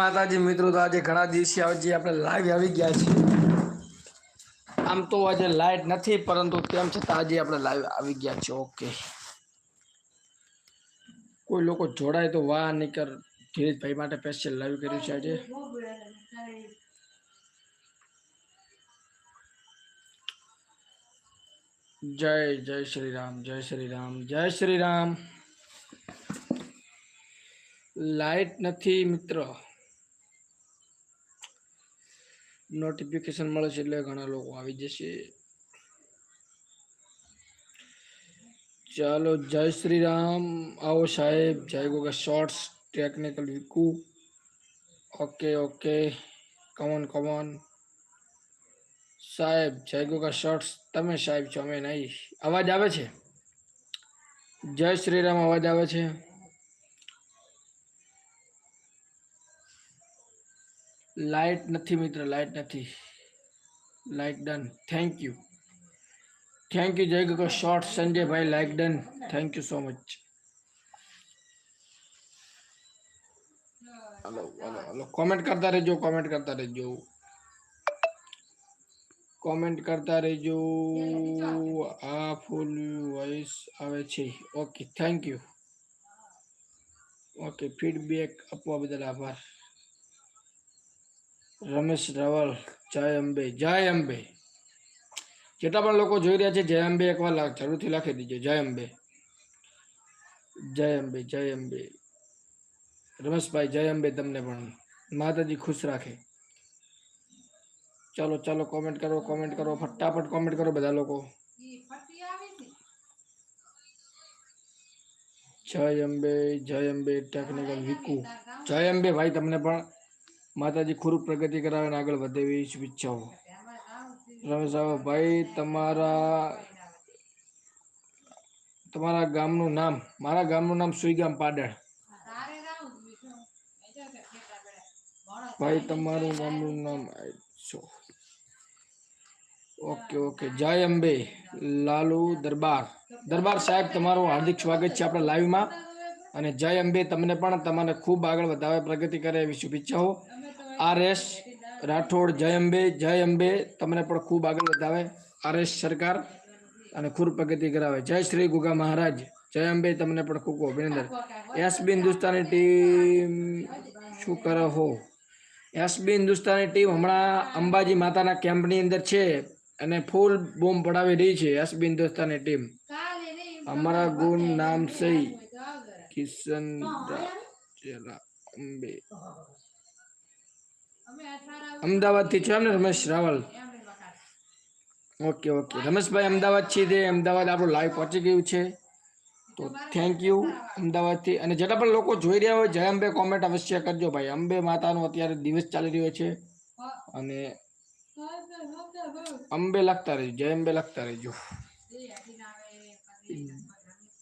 માતાજી, મિત્રો, તો આજે ઘણા દિવસે આજે આપણે લાઈવ આવી ગયા છીએ. આમ તો આજે લાઈટ નથી, પરંતુ તેમ છતાં આજે આપણે લાઈવ આવી ગયા છે ઓકે કોઈ લોકો જોડાય તો વાહ નીકર ધીરજભાઈ માટે સ્પેશિયલ લાઈવ કર્યું છે આજે. જય જય શ્રી રામ જય શ્રી રામ જય શ્રી રામ લાઈટ નથી, મિત્ર. નોટિફિકેશન મળે છે એટલે ઘણા લોકો આવી જશે. ચાલો, જય શ્રી રામ આવો સાહેબ, જય Goga. Shorts technical Viku. Okay okay come on come on સાહેબ, જય ગોગા. શોર્ટ્સ તમે સાહેબ છો, અમે નહીં. અવાજ આવે છે? જય શ્રી રામ અવાજ આવે છે? લાઈટ નથી મિત્ર લાઈટ નથી. Like done thank you thank you જય Goga short Sanjaybhai like done thank you so much hello hello hello comment કરતા રહેજો કોમેન્ટ કરતા રહેજો કોમેન્ટ કરતા રહેજો આ ફૂલ વોઇસ આવે છે okay thank you okay feedback આપવા બદલ આભાર રમેશ રાવલ, જય અંબે જય અંબે. જેટલા પણ લોકો જોઈ રહ્યા છે, જય અંબે એકવાર લા- જરૂરથી લખી દીજો, જય અંબે. જય અંબે જય અંબે. રમેશભાઈ, જય અંબે તમને પણ. માતાજી ખુશ રાખે. ચાલો ચાલો કોમેન્ટ કરો કોમેન્ટ કરો, ફટાફટ કોમેન્ટ કરો બધા લોકો. જય અંબે જય અંબે, ટેકનિકલ વિકુ. જય અંબે ભાઈ, તમને પણ માતાજી ખૂબ પ્રગતિ કરાવે અને આગળ વધે એવી શુભેચ્છાઓ. રમેશ ભાઈ તમારા તમારા ગામનું નામ, મારા ગામનું નામ સુઈગામ પાડળ. ભાઈ તમારું ગામનું નામ ઓકે ઓકે. જય અંબે, લાલુ દરબાર. દરબાર સાહેબ, તમારું હાર્દિક સ્વાગત છે આપણા લાઈવમાં અને જય અંબે, તમને પણ તમને ખૂબ આગળ વધારે પ્રગતિ કરે એવી શુભેચ્છાઓ. આર એસ રાઠોડ, જય અંબે જય અંબે. તમને પણ ખૂબ આગળ વધાવે. આરએસ સરકાર અને ખૂબ પ્રગતિ કરાવે. જય શ્રી ગુગા મહારાજ. જય અંબે. તમને પણ ખૂબ અભિનંદન. એસબી હિન્દુસ્તાની ટીમ શું કરો હો? એસબી હિન્દુસ્તાની ટીમ હમણાં અંબાજી માતાના કેમ્પની અંદર છે અને ફૂલ બોમ્બ પડાવી રહી છે એસબી હિન્દુસ્તાની ટીમ. અમારા ગુણ નામ સહી કિશન અંબે. અમદાવાદથી છો એમ ને રમેશ રાવલ? Okay okay. રમેશભાઈ અમદાવાદ છે તે. અમદાવાદ આપણું લાઈવ પહોંચી ગયું છે. તો થેન્ક યુ અમદાવાદથી. અને જેટલા પણ લોકો જોઈ રહ્યા હોય જય અંબે કોમેન્ટ અવશ્ય કરજો ભાઈ. અંબે માતાનો અત્યારે દિવસ ચાલી રહ્યો છે. અને અંબે લખતા રહેજો જય અંબે લખતા રહેજો.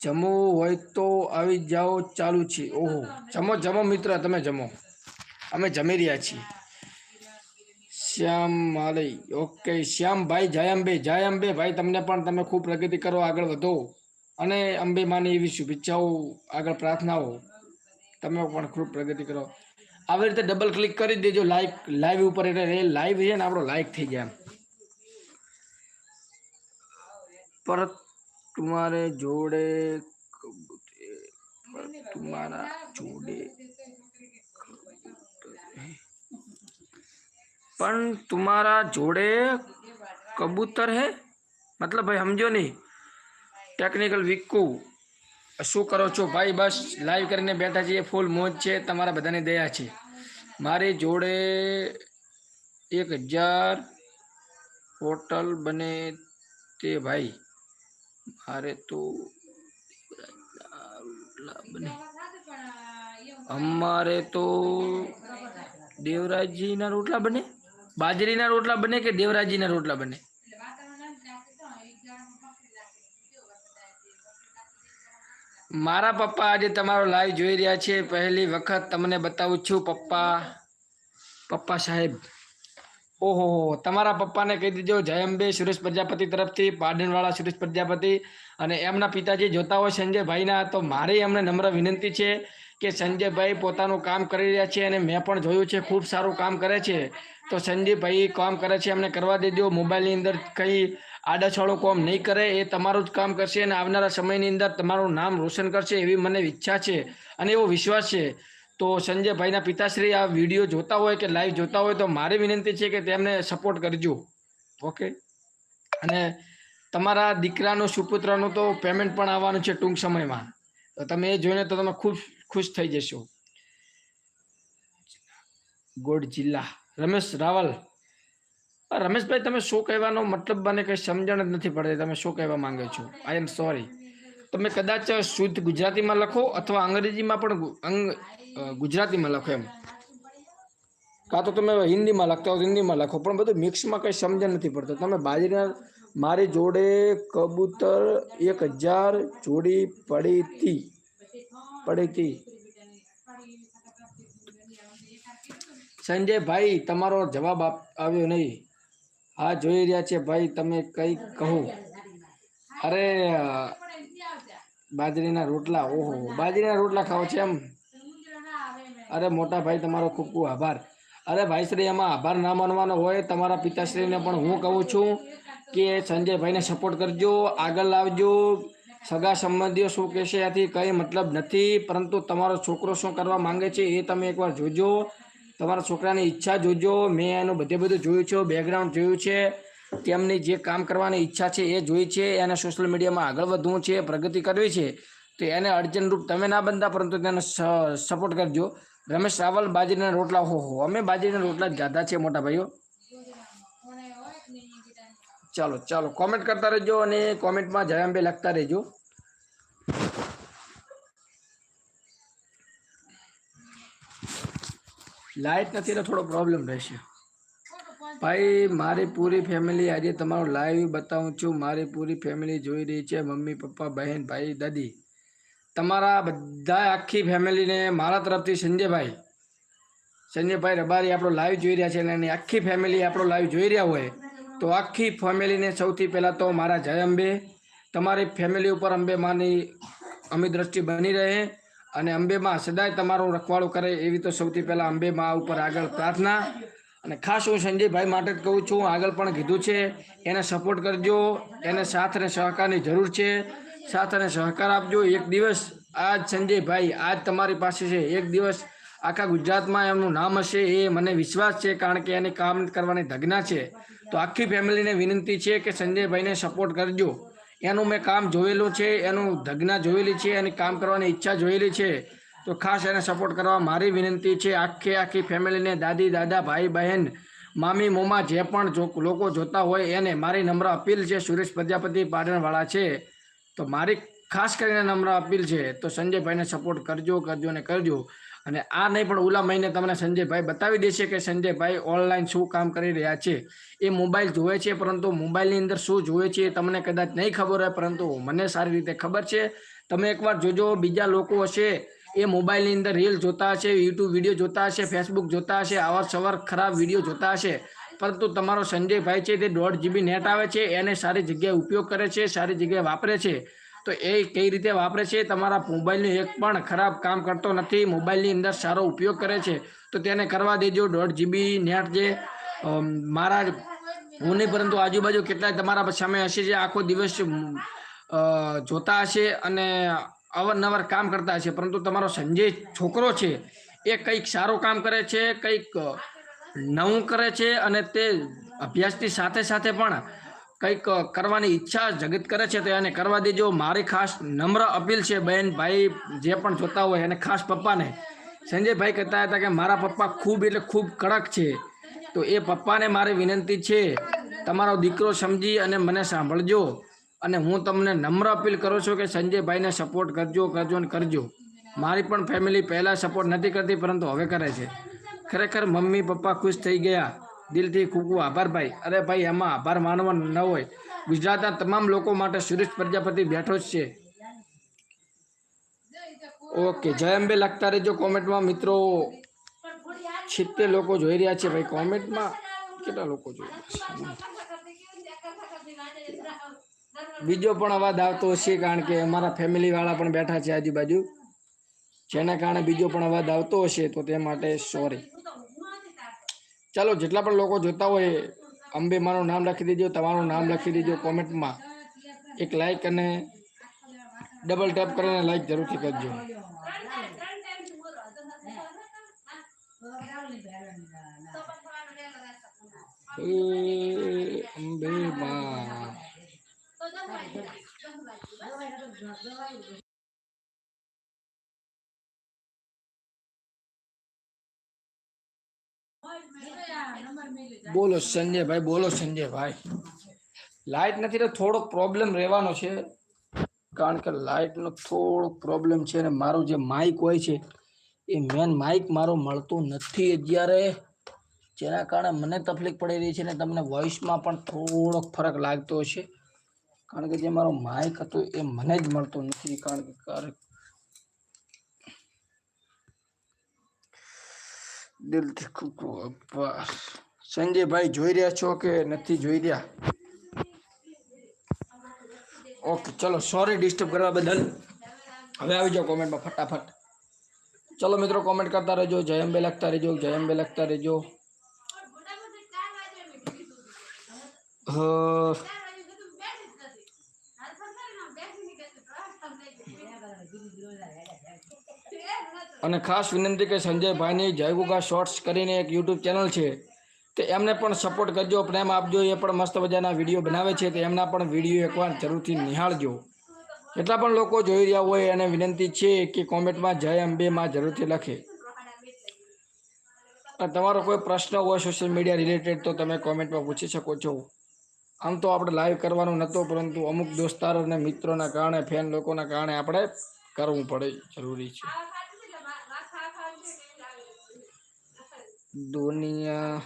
જમો હોય તો આવી જાઓ ચાલુ છે. ઓહો. જમો જમો મિત્ર તમે જમો. અમે જમી રહ્યા છીએ. શ્યામ માલય ઓકે શ્યામ ભાઈ, જય અંબે જય અંબે. ભાઈ, તમને પણ તમે ખૂબ પ્રગતિ કરો, આગળ વધો. અને અંબે માની એવી શુભેચ્છાઓ, આગળ પ્રાર્થનાઓ. તમે પણ ખૂબ પ્રગતિ કરો. આવી રીતે ડબલ ક્લિક કરી દેજો. લાઈક લાઈવ ઉપર એટલે એ લાઈવ છે ને, આપણો લાઈક થઈ ગયા પરત તમારે જોડે તમારા જોડે પણ તમારા જોડે કબૂતર હે? મતલબ ભાઈ, સમજો નહીં. ટેકનિકલ વિકુ શું કરો છો? ભાઈ, બસ લાઈવ કરીને બેઠા છીએ. ફૂલ મોજ છે. તમારા બધાની દયા છે. મારી જોડે એક હજાર હોટલ બને તે ભાઈ. મારે તો બને અમારે તો દેવરાજીના રોટલા બને. બાજરીના રોટલા બને કે દેવરાજીના રોટલા બને? મારા પપ્પા આજે તમારો લાઈવ જોઈ રહ્યા છે. પહેલી વખત તમને બતાવું છું, પપ્પા. પપ્પા સાહેબ, ઓહો, તમારા પપ્પાને કહી દીજો જય અંબે સુરેશ પ્રજાપતિ તરફથી પાડણવાળા સુરેશ પ્રજાપતિ અને એમના પિતાજી જોતા હોય સંજયભાઈના, તો મારી એમને નમ્ર વિનંતી છે કે સંજયભાઈ પોતાનું કામ કરી રહ્યા છે અને મેં પણ જોયું છે, ખૂબ સારું કામ કરે છે. તો સંજયભાઈ કામ કરે છે, એમને કરવા દેજો મોબાઈલની અંદર કંઈ આડાછાળો કામ નહીં કરે, એ તમારું જ કામ કરશે અને આવનારા સમયની અંદર તમારું નામ રોશન કરશે એવી મને ઈચ્છા છે અને એવો વિશ્વાસ છે. તો સંજયભાઈના પિતાશ્રી આ વીડિયો જોતા હોય કે લાઈવ જોતા હોય તો મારી વિનંતી છે કે તેમને સપોર્ટ કરજો. ઓકે? અને તમારા દીકરાનું, સુપુત્રનું તો પેમેન્ટ પણ આવવાનું છે ટૂંક સમયમાં. તો તમે એ જોઈને તો તમે ખૂબ ખુશ થઈ જશો. ગોડ જિલ્લા. રમેશ રાવલ. રમેશભાઈ, તમે શું કહેવાનો મતલબ મને કંઈ સમજણ જ નથી પડતી. તમે શું કહેવા માંગો છો? આઈ એમ સોરી તમે કદાચ શુદ્ધ ગુજરાતીમાં લખો અથવા અંગ્રેજીમાં પણ ગુજરાતીમાં લખો એમ. કાં તો તમે હિન્દીમાં લખતા હો, હિન્દીમાં લખો, પણ બધું મિક્સમાં કંઈ સમજણ નથી પડતો. તમે બાજરીના, મારી જોડે કબૂતર એક હજાર જોડી પડી હતી પડી હતી સંજયભાઈ, તમારો જવાબ આવ્યો નહીં. હા, જોઈ રહ્યા છે ભાઈ, તમે કઈ કહો. અરે, બાજરીના રોટલા, ઓહો, બાજરીના રોટલા ખાઓ છે એમ? અરે, મોટા ભાઈ, તમારો ખૂબ ખૂબ આભાર. અરે, ભાઈશ્રી એમાં આભાર ના માનવાનો હોય, તમારા પિતાશ્રીને પણ હું કહું છું કે સંજયભાઈને સપોર્ટ કરજો, આગળ લાવજો. સગા સંબંધીઓ શું કહેશે, આથી કંઈ મતલબ નથી, પરંતુ તમારો છોકરો શું કરવા માંગે છે એ તમે એકવાર જોજો. તમારા છોકરાની ઈચ્છા જોજો. મેં એનું બધે બધું જોયું છે બેકગ્રાઉન્ડ જોયું છે. તેમની જે કામ કરવાની ઈચ્છા છે એ જોઈ છે, એને સોશિયલ મીડિયામાં આગળ વધવું છે, પ્રગતિ કરવી છે, તો એને અડચણરૂપ તમે ના બનતા, પરંતુ તેને સપોર્ટ કરજો. રમેશ રાવલ બાજરીના રોટલા, હો હો, અમે બાજરીના રોટલા જ છે, મોટા ભાઈઓ. ચાલો ચાલો કોમેન્ટ કરતા રહેજો અને કોમેન્ટમાં જયાંબે લખતા રહેજો. લાઇટ નથી, એટલે થોડો પ્રોબ્લેમ રહેશે. ભાઈ, મારી પૂરી ફેમિલી આજે તમારો લાઈવ બતાવું છું. મારી પૂરી ફેમિલી જોઈ રહી છે. મમ્મી, પપ્પા, બહેન, ભાઈ, દાદી. તમારા બધા આખી ફેમિલીને મારા તરફથી સંજયભાઈ. સંજયભાઈ રબારી આપણો લાઈવ જોઈ રહ્યા છે અને એની આખી ફેમિલી આપણો લાઈવ જોઈ રહ્યા હોય તો આખી ફેમિલીને સૌથી પહેલાં તો મારા જય અંબે. તમારી ફેમિલી ઉપર અંબે માની અમી દ્રષ્ટિ બની રહે. અને અંબેમાં સદાય તમારું રખવાળું કરે એવી તો સૌથી પહેલાં અંબેમાં ઉપર આગળ પ્રાર્થના. અને ખાસ હું સંજયભાઈ માટે જ કહું છું, આગળ પણ કીધું છે, એને સપોર્ટ કરજો, એને સાથ અને સહકારની જરૂર છે. સાથ અને સહકાર આપજો. એક દિવસ આજ સંજયભાઈ, આજ તમારી પાસે છે. એક દિવસ આખા ગુજરાતમાં એમનું નામ હશે એ મને વિશ્વાસ છે, કારણ કે એને કામ કરવાની ધગના છે. તો આખી ફેમિલીને વિનંતી છે કે સંજયભાઈને સપોર્ટ કરજો. એનું મેં કામ જોયેલું છે, એનું ધગના જોયેલી છે, એની કામ કરવાની ઈચ્છા જોયેલી છે. તો ખાસ એને સપોર્ટ કરવા મારી વિનંતી છે, આખી આખી ફેમિલીને દાદી, દાદા, ભાઈ, બહેન, મામી, મોમા, જે પણ જો લોકો જોતા હોય એને મારી નમ્ર અપીલ છે, સુરેશ પ્રજાપતિ પાટણવાળા છે. તો મારી ખાસ કરીને નમ્ર અપીલ છે, તો સંજયભાઈને સપોર્ટ કરજો કરજો ને કરજો. અને આ નહીં પણ ઓલા મહિને તમને સંજયભાઈ બતાવી દેશે કે સંજયભાઈ ઓનલાઈન શું કામ કરી રહ્યા છે. એ મોબાઈલ જોવે છે, પરંતુ મોબાઈલની અંદર શું જોવે છે એ તમને કદાચ નહીં ખબર હોય, પરંતુ મને સારી રીતે ખબર છે. તમે એકવાર જોજો, બીજા લોકો હશે એ મોબાઈલની અંદર રીલ જોતા હશે યુટ્યુબ વીડિયો જોતા હશે ફેસબુક જોતા હશે આવા સવાર ખરાબ વીડિયો જોતા હશે. પરંતુ તમારો સંજયભાઈ છે તે દોઢ જીબી નેટ આવે છે, એને સારી જગ્યાએ ઉપયોગ કરે છે, સારી જગ્યાએ વાપરે છે. તો એ કઈ રીતે વાપરે છે? તમારા મોબાઈલનું એક પણ ખરાબ કામ કરતો નથી. મોબાઈલની અંદર સારો ઉપયોગ કરે છે. તો તેને કરવા દેજો. દોઢ જીબી નેટ જે મારા હું નહીં પરંતુ આજુબાજુ કેટલાય તમારા સામે હશે જે આખો દિવસ જોતા હશે અને અવારનવાર કામ કરતા હશે. પરંતુ તમારો સંજય છોકરો છે, એ કંઈક સારું કામ કરે છે, કંઈક નવું કરે છે અને તે અભ્યાસની સાથે સાથે પણ કંઈક કરવાની ઈચ્છા જગત કરે છે તો એને કરવા દેજો. મારી ખાસ નમ્ર અપીલ છે બહેન ભાઈ જે પણ જોતા હોય એને ખાસ પપ્પાને. સંજયભાઈ કહેતા હતા કે મારા પપ્પા ખૂબ એટલે ખૂબ કડક છે. તો એ પપ્પાને મારી વિનંતી છે, તમારો દીકરો સમજી અને મને સાંભળજો. અને હું તમને નમ્ર અપીલ કરું છું કે સંજયભાઈને સપોર્ટ કરજો કરજો અને કરજો. મારી પણ ફેમિલી પહેલાં સપોર્ટ નથી કરતી, પરંતુ હવે કરે છે. ખરેખર મમ્મી પપ્પા ખુશ થઈ ગયા. દિલથી ખૂબ ખૂબ આભાર ભાઈ. અરે ભાઈ, એમાં આભાર માનવા ન હોય. ગુજરાતના તમામ લોકો માટે સુરેશ પ્રજાપતિ બેઠો જ છે. ઓકે, જય અંબે લખતા રહેજો કોમેન્ટમાં. મિત્રો સિત્તેર લોકો જોઈ રહ્યા છે ભાઈ કોમેન્ટમાં. કેટલા લોકો જોઈ રહ્યા છે? બીજો પણ અવાજ આવતો હશે કારણ કે અમારા ફેમિલી વાળા પણ બેઠા છે આજુબાજુ. જેના કારણે બીજો પણ અવાજ આવતો હશે તો તે માટે સોરી ચાલો, જેટલા પણ લોકો જોતા હોય, અંબે મારું નામ લખી દેજો, તમારું નામ લખી દેજો કોમેન્ટમાં. એક લાઈક અને ડબલ ટેપ કરીને લાઈક જરૂરથી કરજો. અંબે બોલો સંજયભાઈ બોલો સંજયભાઈ લાઈટ નથી તો થોડોક પ્રોબ્લેમ રહેવાનો છે. કારણ કે લાઇટનો થોડોક પ્રોબ્લેમ છે અને મારું જે માઇક હોય છે, એ મેન માઇક મારો મળતો નથી અત્યારે. જેના કારણે મને તકલીફ પડી રહી છે ને તમને વોઇસમાં પણ થોડોક ફરક લાગતો હશે. કારણ કે જે મારો માઇક હતો એ મને જ મળતો નથી. કારણ કે દિલથી ખૂબ ખૂબ આભાર. સંજયભાઈ જોઈ રહ્યા છો કે નથી જોઈ રહ્યા? ઓકે ચલો સોરી ડિસ્ટર્બ કરવા બદલ. હવે આવી જાઓ કોમેન્ટમાં ફટાફટ. ચલો મિત્રો કોમેન્ટ કરતા રહેજો. જય અંબે લખતા રહેજો જય અંબે લખતા રહેજો. અ, અને ખાસ વિનંતી કે સંજયભાઈની જય ગુગા શોર્ટ્સ કરીને એક યુટ્યુબ ચેનલ છે, તો એમને પણ સપોર્ટ કરજો, પ્રેમ આપજો, એ પણ મસ્ત મજાના વીડિયો બનાવે છે, તો એમના પણ વીડિયો એકવાર જરૂરથી નિહાળજો. એટલા પણ લોકો જોઈ રહ્યા હોય એને વિનંતી છે કે કોમેન્ટમાં જય અંબેમાં જરૂરથી લખે. તમારો કોઈ પ્રશ્ન હોય સોશિયલ મીડિયા રિલેટેડ તો તમે કોમેન્ટમાં પૂછી શકો છો. આમ તો આપણે લાઈવ કરવાનું નહોતો, પરંતુ અમુક દોસ્તારો અને મિત્રોના કારણે ફેન લોકોના કારણે આપણે કરવું પડે જરૂરી છે. દુનિયા.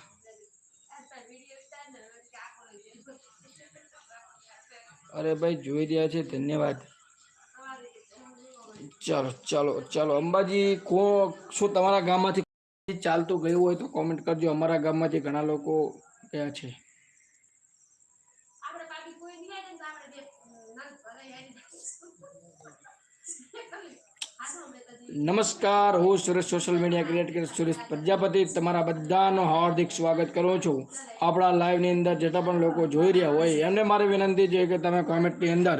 અરે ભાઈ, જોઈ રહ્યા છે, ધન્યવાદ. ચાલો ચાલો ચાલો, અંબાજી, કો, શું તમારા ગામમાંથી ચાલતું ગયું હોય તો કોમેન્ટ કરજો. અમારા ગામમાંથી ઘણા લોકો ગયા છે. નમસ્કાર, હું Suresh social media creator Suresh Prajapati. તમારા બધાનો હાર્દિક સ્વાગત કરું છું. આપણા લાઈવની અંદર જેટલા પણ લોકો જોઈ રહ્યા હોય, એમને મારી વિનંતી છે કે તમે કોમેન્ટની અંદર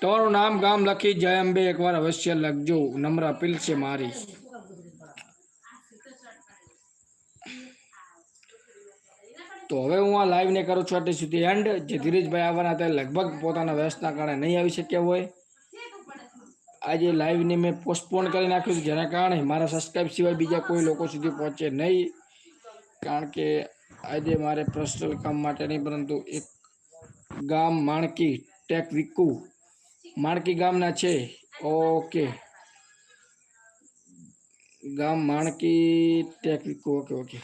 તમારું નામ, ગામ લખી જય અંબે એકવાર અવશ્ય લખજો. નમ્ર અપીલ છે મારી. તો હવે હું આ લાઈવને કરું છું અત્યાર સુધી એન્ડ જે ધીરજભાઈ આવવાના હતા લગભગ પોતાના વ્યસ્તના કારણે નહીં આવી શક્યા હોય. આજે લાઈવને મેં પોસ્ટપોન કરી નાખ્યું છે. જેના કારણે મારા સબસ્ક્રાઈબ સિવાય બીજા કોઈ લોકો સુધી પહોંચે નહીં. કારણ કે આજે મારે પર્સનલ કામ માટે નહીં, પરંતુ એક ગામ માણકી ટેક વિકુ માણકી ગામના છે. ઓકે. ગામ માણકી ટેક વિકુ ઓકે ઓકે.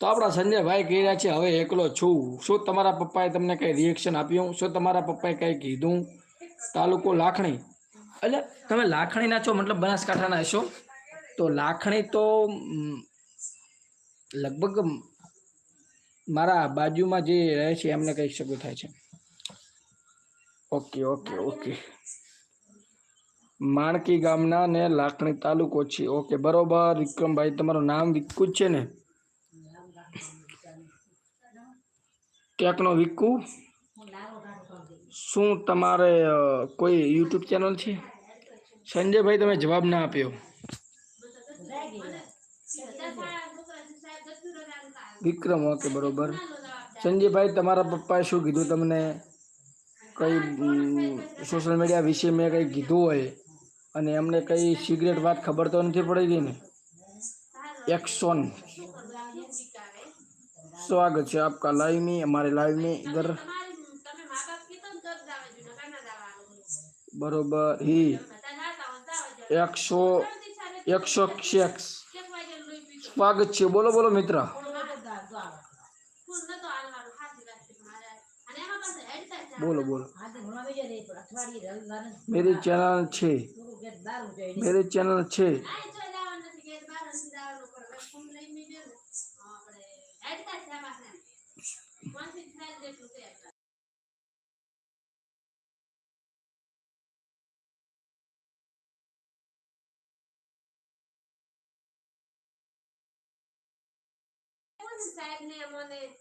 તો આપણા સંજયભાઈ કહી રહ્યા છે, હવે એકલો છું. શું તમારા પપ્પાએ તમને કંઈ રિએક્શન આપ્યું? શું તમારા પપ્પાએ કંઈ કીધું? તાલુકો લાખણી. એટલે તમે લાખણીના છો, મતલબ બનાસકાંઠાના છો તો લાખણી તો લગભગ મારા બાજુમાં જે રહે છે, એમને કહી શકું થાય છે. Okay okay okay. માણકી ગામના ને લાખણી તાલુકો છે. ઓકે, બરોબર. વિક્રમભાઈ, તમારું નામ વિક્કુ છે ને? ક્યાંકનો વિક્કુ? શું તમારે કોઈ યુટ્યુબ ચેનલ છે? સંજયભાઈ, તમે જવાબ ના આપ્યો. વિક્રમ, ઓકે, બરોબર. સંજયભાઈ, તમારા પપ્પાએ શું કીધું તમને? કંઈ સોશિયલ મીડિયા વિશે મેં કંઈ કીધું હોય અને એમને કંઈ સિગરેટ વાત ખબર તો નથી પડી ગઈ ને? એક્સોન સ્વાગત છે આપકા લાઈવ મેં અમારે લાઈવની મેં બરોબર ઈ એકસો એકસો શેક્સ સ્વાગત છે બોલો બોલો મિત્ર બોલો બોલો મેરી ચેનલ છે મેરી ચેનલ છે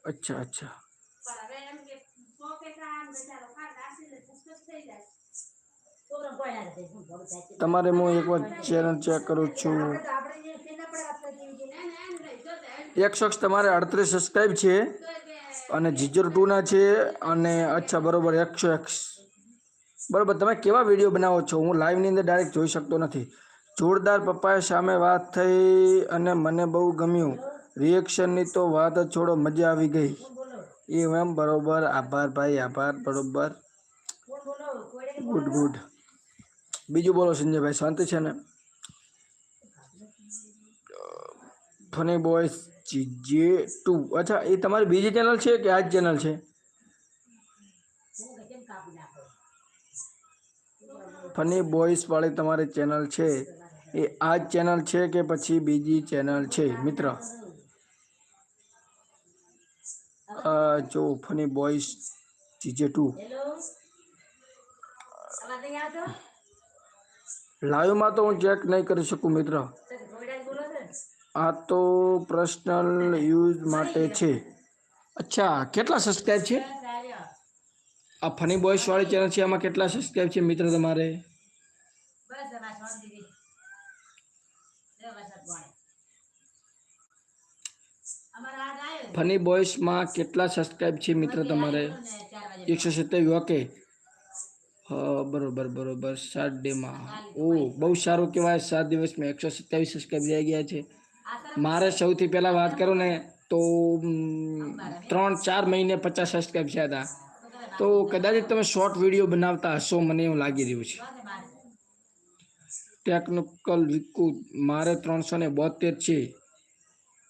અચ્છા અચ્છા. તમારે હું એકવાર ચેનલ ચેક કરું છું. એક શખ્સ તમારે અડત્રીસ સબસ્ક્રાઈબ છે અને જીજર ટુના છે અને અચ્છા બરોબર એકસો એક્સ બરોબર તમે કેવા વીડિયો બનાવો છો? હું લાઈવની અંદર ડાયરેક્ટ જોઈ શકતો નથી. જોરદાર પપ્પાએ સામે વાત થઈ અને મને બહુ ગમ્યું. રિએક્શનની તો વાત જ છોડો મજા આવી ગઈ. એ એમ, બરોબર. આભાર ભાઈ, આભાર. બરોબર. ગુડ ગુડ બીજું બોલો સંજયભાઈ, શાંતિ છે ને? ફની બોય જે ટુ અચ્છા, એ તમારી બીજી ચેનલ છે કે આ જ ચેનલ છે? ફની બોયસ વાળી તમારી ચેનલ છે. એ આ જ ચેનલ છે કે પછી બીજી ચેનલ છે? મિત્ર. જો ફની બોયસ જીજે ટુ. લાઈવમાં તો હું ચેક નહીં કરી શકું મિત્ર. આ તો પર્સનલ યુઝ માટે છે. અચ્છા કેટલા સબસ્ક્રાઈબ છે? આ ફની બોયસ વાળી ચેનલ છે આમાં કેટલા સબસ્ક્રાઈબ છે મિત્ર તમારે? ફની બોયસમાં કેટલા સબસ્ક્રાઈબ છે મિત્ર તમારે? એકસો સિત્તેર ઓકે બરોબર બરોબર. સાત ડેમાં ઓ, બહુ સારું કહેવાય. સાત દિવસમાં એકસો સત્યાવીસ સબસ્ક્રાઇબ થઈ ગયા છે. મારે સૌથી પહેલાં વાત કરું ને, તો ત્રણ, ચાર મહિને પચાસ સબસ્ક્રાઇબ થયા હતા. તો કદાચ તમે શોર્ટ વીડિયો બનાવતા હશો, મને એવું લાગી રહ્યું છે. ટેકનિકલ વિકુ મારે ત્રણસો ને બોતેર છે.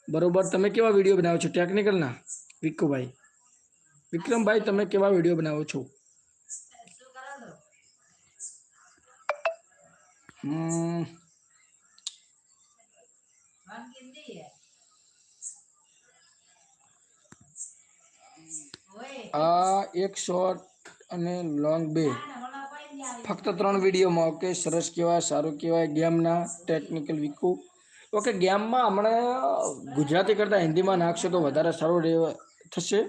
બરોબર, તમે કેવા વીડિયો બનાવો છો? ટેકનિકલના વિકુભાઈ વિક્રમભાઈ. તમે કેવા વીડિયો બનાવો છો? આ એક શોર્ટ અને લોંગ બે. ફક્ત ત્રણ વિડીયોમાં ઓકે સરસ કહેવાય સારું કહેવાય ગેમના ટેકનિકલ વિકુ. ઓકે ગેમમાં હમણાં ગુજરાતી કરતાં હિન્દીમાં નાખશો તો વધારે સારું થશે.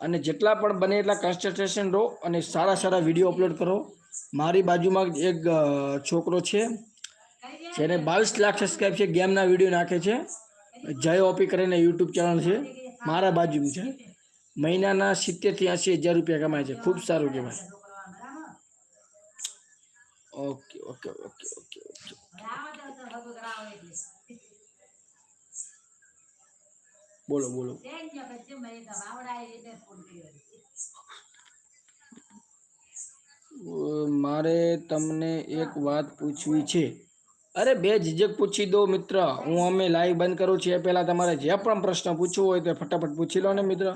અને જેટલા પણ બને એટલા કન્સન્ટ્રેશન રહો અને સારા સારા વીડિયો અપલોડ કરો. મારી બાજુમાં એક છોકરો છે જેને બાવીસ લાખ સબસ્ક્રાઈબ છે ગેમના વીડિયો નાખે છે. જય ઓપી કરીને યુટ્યુબ ચેનલ છે. મારા બાજુમાં છે. મહિનાના સિત્તેરથી એંસી હજાર રૂપિયા કમાય છે. ખૂબ સારું કહેવાય. Okay okay okay okay okay. બોલો બોલો અ, મારે તમને એક વાત પૂછવી છે. અરે બે ઝીઝક પૂછી દો મિત્ર. હું અમે લાઈવ બંધ કરું છું. એ પહેલાં તમારે જે પણ પ્રશ્ન પૂછવો હોય તો ફટાફટ પૂછી લો ને મિત્ર.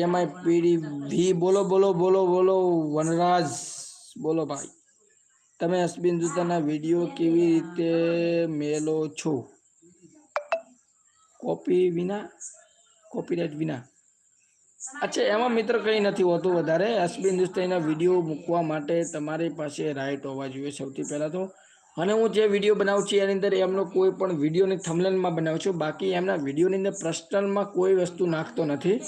એમઆઈ પીડી વી બોલો બોલો બોલો બોલો વનરાજ. બોલો ભાઈ. તમે અશ્વિન દૂતાના વીડિયો કેવી રીતે મેલો છો? કોપી વિના? કોપીરાઇટ વિના? અચ્છા, એમાં મિત્ર કંઈ નથી હોતું વધારે. અશ્વિન દુસ્તાઈના વીડિયો મૂકવા માટે તમારી પાસે રાઇટ હોવા જોઈએ સૌથી પહેલાં તો. અને હું જે વીડિયો બનાવું છું, એની અંદર એમનો કોઈ પણ વિડીયોની થમલેનમાં બનાવું છું. બાકી એમના વિડીયોની અંદર પર્સનલમાં કોઈ વસ્તુ નાખતો નથી.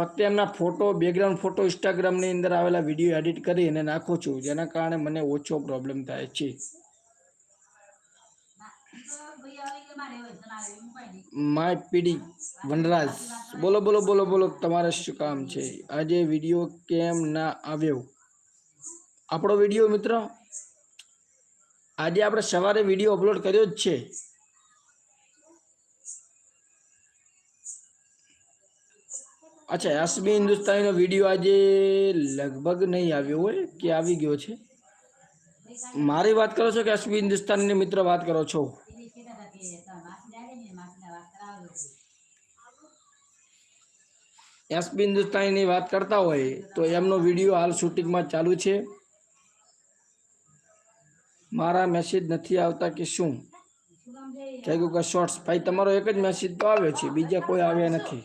ફક્ત એમના ફોટો બેકગ્રાઉન્ડ ફોટો ઇન્સ્ટાગ્રામની અંદર આવેલા વીડિયો એડિટ કરી અને નાખું છું. જેના કારણે મને ઓછો પ્રોબ્લેમ થાય છે. માય પીડી વનરાજ, બોલો બોલો બોલો બોલો, તમારે શું કામ છે? આજે વીડિયો કેમ ના આવ્યો? આપણો વીડિયો મિત્ર? આજે આપણે સવારે વીડિયો અપલોડ કર્યો જ છે. અચ્છા એસબી હિન્દુસ્તાનીનો વીડિયો આજે લગભગ નહીં આવ્યો હોય, કે આવી ગયો છે? મારી વાત કરો છો કે એસબી હિન્દુસ્તાનીની મિત્ર વાત કરો છો? એસબી હિન્દુસ્તાનીની વાત કરતા હોય તો એમનો વીડિયો હાલ શૂટિંગમાં ચાલુ છે. મારા મેસેજ નથી આવતા કે શું? જય કે શોર્ટ્સ ભાઈ, તમારો એક જ મેસેજ તો આવ્યો છે, બીજા કોઈ આવ્યા નથી.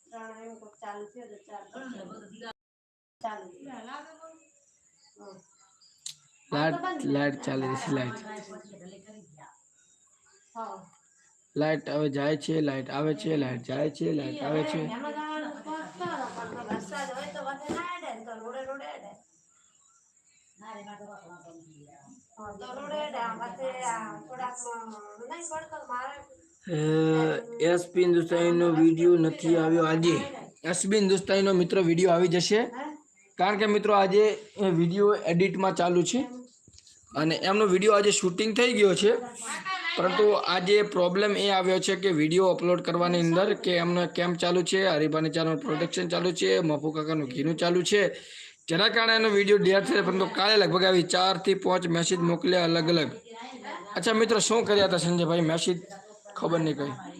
સાડા ત્રણ એમ કોક ચાલુ થયો તો ચાર ચાલુ હમ. લાઈટ લાઈટ ચાલે છે લાઈટ હા લાઈટ હવે જાય છે લાઈટ આવે છે લાઈટ જાય છે લાઈટ આવે છે એમાં જવાનું કોક કરો પણ વરસાદ હોય તો વધે ના અડે ને તો રોડે રોડે અડે હા, તો રોડે અડે આ માથે આ થોડાક નહીં પડતો મારે એસપી હિન્દુસ્તાનીનો વીડિયો નથી આવ્યો આજે. એસપી હિન્દુસ્તાનીનો મિત્રો વીડિયો આવી જશે. કારણ કે મિત્રો આજે એ વીડિયો એડિટમાં ચાલુ છે. અને એમનો વીડિયો આજે શૂટિંગ થઈ ગયો છે. પરંતુ આજે પ્રોબ્લેમ એ આવ્યો છે કે વીડિયો અપલોડ કરવાની અંદર કે એમને કેમ ચાલુ છે, હરિભાની ચાનું પ્રોડક્શન ચાલુ છે, મફુ કાકાનું ઘીનું ચાલુ છે. જેના કારણે એનો વીડિયો ડેર થયો પરંતુ કાલે લગભગ આવી ચારથી પાંચ મેસેજ મોકલ્યા અલગ અલગ અચ્છા, મિત્રો, શું કર્યા હતા સંજયભાઈ? મેસેજ ખબર નહીં કઈ.